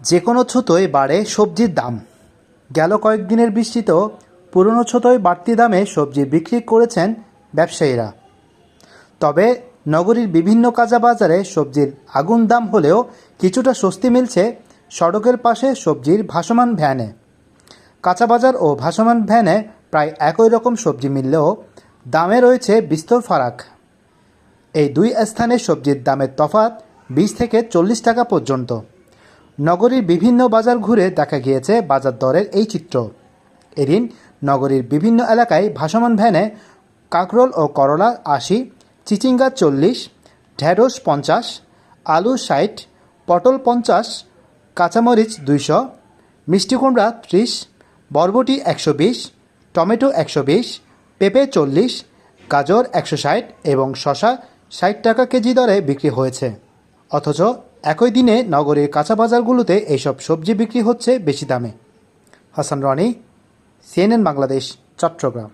যে কোনো ছুতোয় বাড়ে সবজির দাম। গেল কয়েকদিনের বৃষ্টিতেও পুরনো ছুতোয় বাড়তি দামে সবজি বিক্রি করেছেন ব্যবসায়ীরা। তবে নগরীর বিভিন্ন কাঁচা বাজারে সবজির আগুন দাম হলেও কিছুটা স্বস্তি মিলছে সড়কের পাশে সবজির ভাসমান ভ্যানে। কাঁচা বাজার ও ভাসমান ভ্যানে প্রায় একই রকম সবজি মিললেও দামে রয়েছে বিস্তর ফারাক। এই দুই স্থানে সবজির দামের তফাৎ বিশ থেকে চল্লিশ টাকা পর্যন্ত। নগরীর বিভিন্ন বাজার ঘুরে দেখা গিয়েছে বাজার দরের এই চিত্র। এদিন নগরীর বিভিন্ন এলাকায় ভাসমান ভ্যানে কাকরোল ও করলা আশি, চিচিঙ্গা চল্লিশ, ঢেঁড়স পঞ্চাশ, আলু ষাট, পটল পঞ্চাশ, কাঁচামরিচ দুইশো, মিষ্টি কুমড়া ত্রিশ, বরবটি একশো বিশ, টমেটো একশো বিশ, পেঁপে চল্লিশ, গাজর একশো ষাট এবং শশা ষাট টাকা কেজি দরে বিক্রি হয়েছে। অথচ একই দিনে নগরীর কাঁচা বাজারগুলোতে এইসব সবজি বিক্রি হচ্ছে বেশি দামে। হাসান রনি, সিএনএন বাংলাদেশ, চট্টগ্রাম।